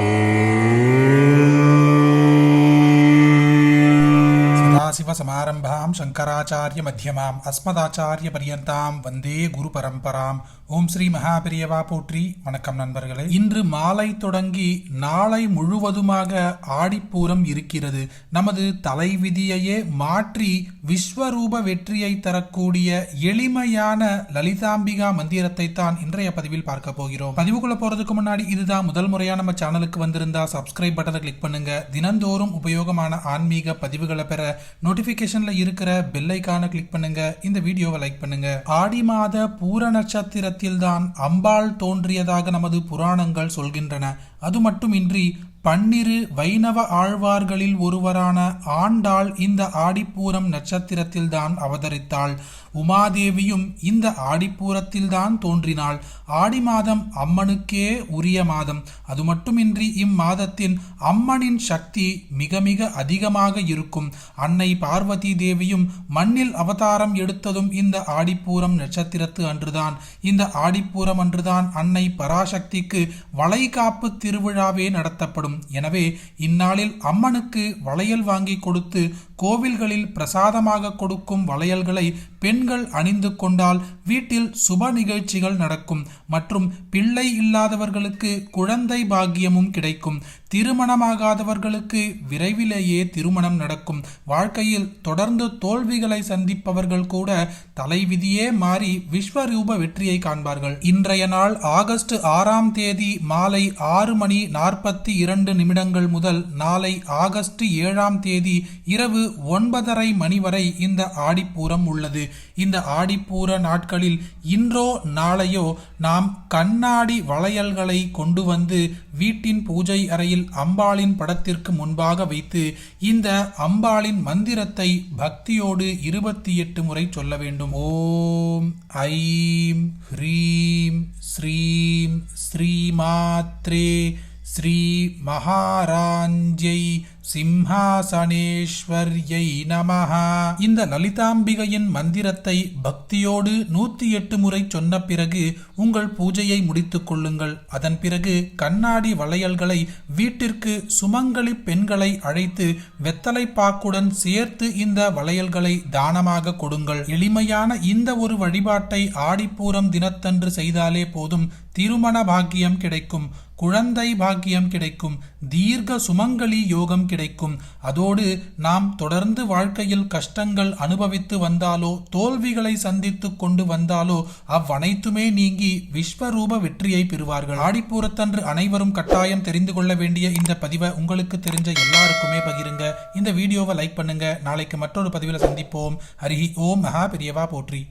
Oh. ஆரம்பாம் Shankaracharya மத்தியமாம் அஸ்மதாச்சாரிய பரியந்தாம் வந்தே குரு பரம்பராம் ஓம் ஸ்ரீ மகாபிரியவா போற்றி வணக்கம் நண்பர்களே. இன்று மாலை தொடங்கி நாளை முழுவதுமாக ஆடிப்பூரம் இருக்கிறது. நமது தலைவிதியையே மாற்றி விஸ்வரூப வெற்றியை தரக்கூடிய எளிமையான லலிதாம்பிகா மந்திரத்தை தான் இன்றைய பதிவில் பார்க்க போகிறோம். பதிவுக்குள்ள போறதுக்கு முன்னாடி இதுதான் முதல் முறையா நம்ம சேனலுக்கு வந்திருந்தா சப்ஸ்கிரைப் பட்டனை கிளிக் பண்ணுங்க. தினந்தோறும் உபயோகமான ஆன்மீக பதிவுகளை பெற நோட்டிபிகேஷன்ல இருக்கிற பெல்லைக்கான கிளிக் பண்ணுங்க. இந்த வீடியோவை லைக் பண்ணுங்க. ஆடி மாத பூர நட்சத்திரத்தில் தான் அம்பாள் தோன்றியதாக நமது புராணங்கள் சொல்கின்றன. அது மட்டுமின்றி பன்னிரு வைணவ ஆழ்வார்களில் ஒருவரான ஆண்டாள் இந்த ஆடிப்பூரம் நட்சத்திரத்தில் தான் அவதரித்தாள். உமாதேவியும் இந்த ஆடிப்பூரத்தில் தான் தோன்றினாள். ஆடி மாதம் அம்மனுக்கே உரிய மாதம். அது மட்டுமின்றி இம்மாதத்தின் அம்மனின் சக்தி மிக மிக அதிகமாக இருக்கும். அன்னை பார்வதி தேவியும் மண்ணில் அவதாரம் எடுத்ததும் இந்த ஆடிப்பூரம் நட்சத்திரத்து அன்றுதான். இந்த ஆடிப்பூரம் அன்றுதான் அன்னை பராசக்திக்கு வளைகாப்பு திருவிழாவே நடத்தப்படும். எனவே இந்நாளில் அம்மனுக்கு வளையல் வாங்கி கொடுத்து கோவில்களில் பிரசாதமாக கொடுக்கும் வளையல்களை பெண்கள் அணிந்து கொண்டால் வீட்டில் சுப நிகழ்ச்சிகள் நடக்கும் மற்றும் பிள்ளை இல்லாதவர்களுக்கு குழந்தை பாக்கியமும் கிடைக்கும். திருமணமாகாதவர்களுக்கு விரைவிலேயே திருமணம் நடக்கும். வாழ்க்கையில் தொடர்ந்து தோல்விகளை சந்திப்பவர்கள் கூட தலைவிதியே மாறி விஸ்வரூப வெற்றியை காண்பார்கள். இன்றைய நாள் ஆகஸ்ட் ஆறாம் தேதி மாலை ஆறு மணி நாற்பத்தி இரண்டு நிமிடங்கள் முதல் நாளை ஆகஸ்ட் ஏழாம் தேதி இரவு ஒன்பதரை மணி வரை இந்த ஆடிப்பூரம் உள்ளது. இந்த ஆடிப்பூர நாட்களில் இன்றோ நாளையோ நாம் கண்ணாடி வளையல்களை கொண்டு வந்து வீட்டின் பூஜை அறையில் அம்பாளின் படத்திற்கு முன்பாக வைத்து இந்த அம்பாளின் மந்திரத்தை பக்தியோடு இருபத்தி எட்டு முறை சொல்ல வேண்டும். ஓம் ஐம் ஹ்ரீம் ஸ்ரீம் ஸ்ரீமாத்ரே ஸ்ரீமகாராஞ்சை சிம்ஹாசனேஸ்வர்யை நமஹ. இந்த லலிதாம்பிகையின் மந்திரத்தை பக்தியோடு நூத்தி எட்டு முறை சொன்ன பிறகு உங்கள் பூஜையை முடித்துக் கொள்ளுங்கள். அதன் பிறகு கண்ணாடி வளையல்களை வீட்டிற்கு சுமங்கலி பெண்களை அழைத்து வெத்தலை பாக்குடன் சேர்த்து இந்த வளையல்களை தானமாக கொடுங்கள். எளிமையான இந்த ஒரு வழிபாட்டை ஆடிப்பூரம் தினத்தன்று செய்தாலே போதும். திருமண பாக்கியம் கிடைக்கும். குழந்தை பாக்கியம் கிடைக்கும் தீர்க்க சுமங்கலி யோகம் கிடைக்கும். அதோடு நாம் தொடர்ந்து வாழ்க்கையில் கஷ்டங்கள் அனுபவித்து வந்தாலோ தோல்விகளை சந்தித்து கொண்டு வந்தாலோ அவ்வனைத்துமே நீங்கி விஸ்வரூப வெற்றியை பெறுவார்கள். ஆடிப்பூரத்தன்று அனைவரும் கட்டாயம் தெரிந்து கொள்ள வேண்டிய இந்த பதிவை உங்களுக்கு தெரிஞ்ச எல்லாருக்குமே பகிருங்க. இந்த வீடியோவை லைக் பண்ணுங்க. நாளைக்கு மற்றொரு பதிவில் சந்திப்போம். ஹரிஹி ஓம் மகா பெரியவா போற்றி.